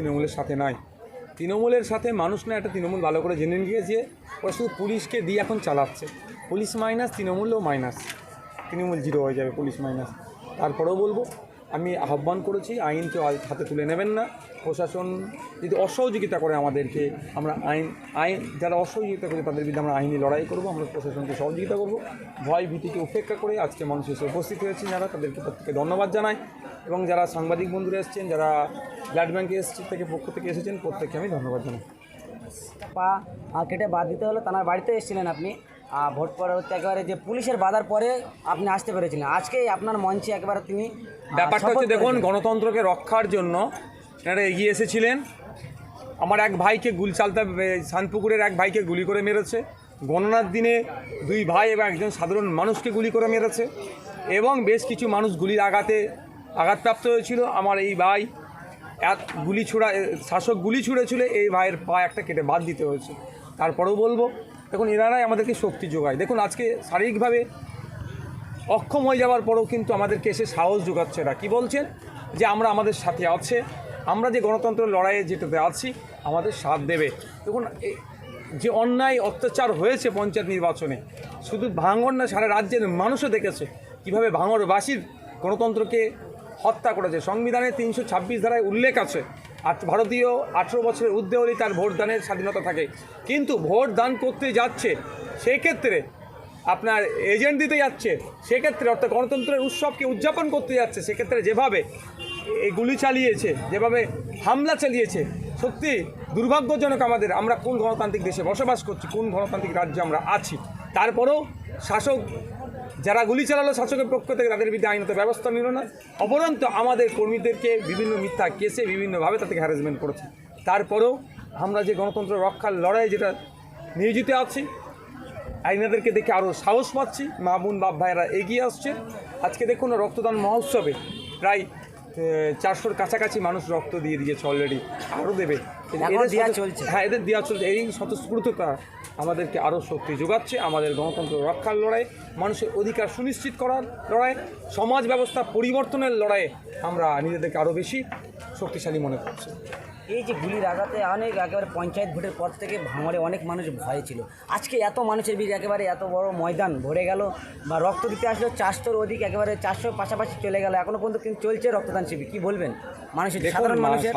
তৃণমূলের সাথে নাই। তৃণমূলের সাথে মানুষ না, একটা তৃণমূল ভালো করে জেনে গিয়েছে ওরা শুধু পুলিশকে দিয়ে এখন চালাচ্ছে। পুলিশ মাইনাস, তৃণমূলও মাইনাস। তৃণমূল জিরো হয়ে যাবে পুলিশ মাইনাস। তারপরেও বলব আমি আহ্বান করেছি আইনকে হাতে তুলে নেবেন না। প্রশাসন যদি অসহযোগিতা করে আমাদেরকে, আমরা আইন আইন, যারা অসহযোগিতা করে তাদের বিরুদ্ধে আমরা আইনি লড়াই করব, আমরা প্রশাসনকে সহযোগিতা করব। ভয় ভীতিকে উপেক্ষা করে আজকে মানুষ এসে উপস্থিত হয়েছেন যারা, তাদেরকে প্রত্যেকে ধন্যবাদ জানাই। এবং যারা সাংবাদিক বন্ধুরা এসেছেন, যারা ব্লাড ব্যাঙ্কে এসছে থেকে পক্ষ থেকে এসেছেন, প্রত্যেককে আমি ধন্যবাদ জানাই। পা কেটে বাদ দিতে হলো তার বাড়িতে এসেছিলেন আপনি? ভোট পরবর্তী একেবারে যে পুলিশের বাধার পরে আপনি আসতে পেরেছিলেন। আজকে আপনার মঞ্চে একেবারে তিনি ব্যাপারটা হচ্ছে দেখুন গণতন্ত্রকে রক্ষার জন্য এনারা এগিয়ে এসেছিলেন। আমার এক ভাইকে গুল চালতা শানপুকুরের এক ভাইকে গুলি করে মেরেছে। গণনার দিনে দুই ভাই এবং একজন সাধারণ মানুষকে গুলি করে মেরেছে এবং বেশ কিছু মানুষ গুলির আঘাতে আঘাতপ্রাপ্ত হয়েছিল। আমার এই ভাই এক গুলি ছোড়া শাসক গুলি ছুঁড়েছিল এই ভাইয়ের পা একটা কেটে বাদ দিতে হয়েছে। তারপরেও বলব দেখুন এনারাই আমাদেরকে শক্তি যোগায়। দেখুন, আজকে শারীরিকভাবে অক্ষম হয়ে যাওয়ার পরেও কিন্তু আমাদেরকে এসে সাহস যোগাচ্ছে এরা। কী বলছেন? যে আমরা আমাদের সাথে আছে, আমরা যে গণতন্ত্র লড়াইয়ে যেটাতে আছি, আমাদের সাথ দেবে। দেখুন যে অন্যায়, অত্যাচার হয়েছে পঞ্চায়েত নির্বাচনে, শুধু ভাঙর না, সারা রাজ্যের মানুষও দেখেছে কীভাবে ভাঙরবাসীর গণতন্ত্রকে হত্যা করেছে। সংবিধানে তিনশো ছাব্বিশ ধারায় উল্লেখ আছে আর ভারতীয় আঠেরো বছরের ঊর্ধ্বে হলেই তার ভোট দানের স্বাধীনতা থাকে। কিন্তু ভোট দান করতে যাচ্ছে, সেক্ষেত্রে আপনার এজেন্ট দিতে যাচ্ছে, সেক্ষেত্রে অর্থাৎ গণতন্ত্রের উৎসবকে উদযাপন করতে যাচ্ছে, সেক্ষেত্রে যেভাবে গুলি চালিয়েছে, যেভাবে হামলা চালিয়েছে, সত্যি দুর্ভাগ্যজনক আমাদের, আমরা কোন গণতান্ত্রিক দেশে বসবাস করছি, কোন গণতান্ত্রিক রাজ্যে আমরা আছি। তারপরেও শাসক যারা গুলি চালালো শাসকের পক্ষ থেকে তাদের বিরুদ্ধে আইনত ব্যবস্থা নিল না। অপরন্ত আমাদের কর্মীদেরকে বিভিন্ন মিথ্যা কেসে বিভিন্নভাবে তাদেরকে হ্যারাসমেন্ট করেছে। তারপরেও আমরা যে গণতন্ত্র রক্ষার লড়াই যেটা নিয়োজিত আছি, আইনাদেরকে দেখে আরও সাহস পাচ্ছি। মা বোন, বাপ ভাইয়েরা এগিয়ে আসছে। আজকে দেখুন রক্তদান মহোৎসবে প্রায় চারশোর কাছাকাছি মানুষ রক্ত দিয়ে দিয়েছে অলরেডি আরও দেবে। চলছে। হ্যাঁ এদের দেওয়া চলছে। এই স্বতঃস্ফূর্ততা আমাদেরকে আরও শক্তি যোগাচ্ছে আমাদের গণতন্ত্র রক্ষার লড়াই মানুষের অধিকার সুনিশ্চিত করার লড়াই সমাজ ব্যবস্থা পরিবর্তনের লড়াইয়ে আমরা নিজেদেরকে আরও বেশি শক্তিশালী মনে করছি। এই যে গুলির আঘাতে অনেক একেবারে পঞ্চায়েত ভোটের পর থেকে ভাঙড়ে অনেক মানুষ ভয়ে ছিল। আজকে এত মানুষের ভিড় একেবারে এত বড় ময়দান ভরে গেল বা রক্ত দিতে আসলো চারশোর অধিক একেবারে চারশোর পাশাপাশি চলে গেল। এখনও পর্যন্ত কিন্তু চলছে রক্তদান শিবির কি বলবেন? মানুষের সাধারণ মানুষের